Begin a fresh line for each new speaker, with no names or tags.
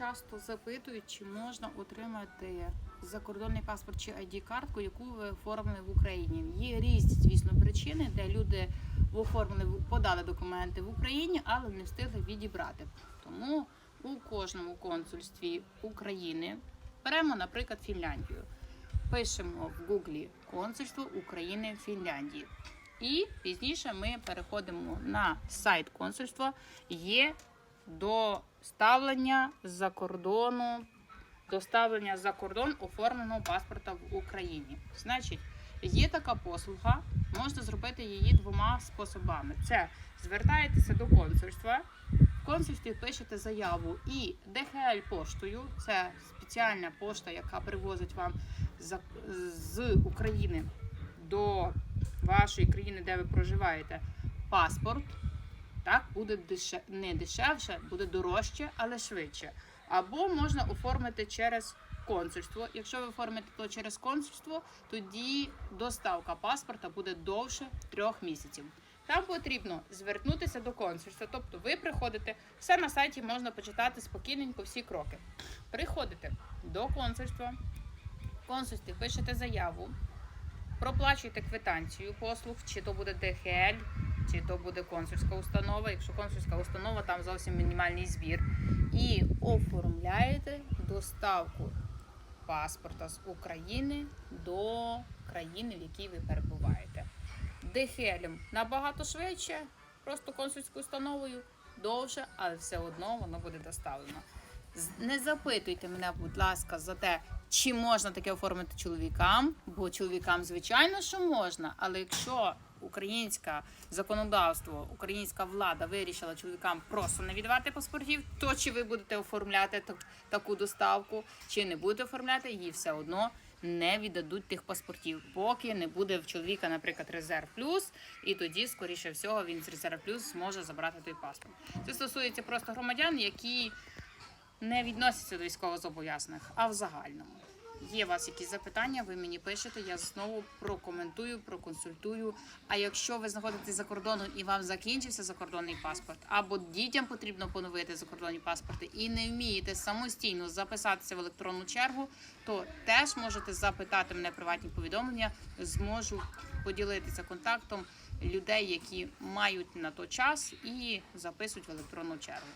часто запитують, чи можна отримати закордонний паспорт чи ID-картку, яку ви оформили в Україні. Є різні, звісно, причини, де люди оформили, подали документи в Україні, але не встигли відібрати. Тому у кожному консульстві України беремо, наприклад, Фінляндію. Пишемо в Гуглі консульство України в Фінляндії. І пізніше ми переходимо на сайт консульства. Є доставлення за кордону, доставлення за кордон оформленого паспорта в Україні. Значить, є така послуга, можна зробити її двома способами: це звертаєтеся до консульства, в консульстві пишете заяву і DHL поштою, це спеціальна пошта, яка привозить вам з України до вашої країни, де ви проживаєте, паспорт. Буде деше... не дешевше, буде дорожче, але швидше. Або можна оформити через консульство. Якщо ви оформите то через консульство, тоді доставка паспорта буде довше трьох місяців. Там потрібно звернутися до консульства. Тобто ви приходите, все на сайті можна почитати спокійненько всі кроки. Приходите до консульства, в консульстві пишете заяву, проплачуєте квитанцію послуг, чи то буде ДХЛ, чи то буде консульська установа. Якщо консульська установа, там зовсім мінімальний збір. І оформляєте доставку паспорта з України до країни, в якій ви перебуваєте. ДХЛ набагато швидше, просто консульською установою довше, але все одно воно буде доставлено. Не запитуйте мене, будь ласка, за те, чи можна таке оформити чоловікам, бо чоловікам, звичайно, що можна, але якщо українське законодавство, українська влада вирішила чоловікам просто не віддавати паспортів, то чи ви будете оформляти так- таку доставку, чи не будете оформляти, її все одно не віддадуть тих паспортів, поки не буде в чоловіка, наприклад, резерв плюс, і тоді, скоріше всього, він з резерв плюс зможе забрати той паспорт. Це стосується просто громадян, які не відносяться до військовозобов'язаних, а в загальному. Є у вас якісь запитання, ви мені пишете, я знову прокоментую, проконсультую. А якщо ви знаходитесь за кордоном і вам закінчився закордонний паспорт, або дітям потрібно поновити закордонні паспорти і не вмієте самостійно записатися в електронну чергу, то теж можете запитати мене приватні повідомлення. Зможу поділитися контактом людей, які мають на то час і записують в електронну чергу.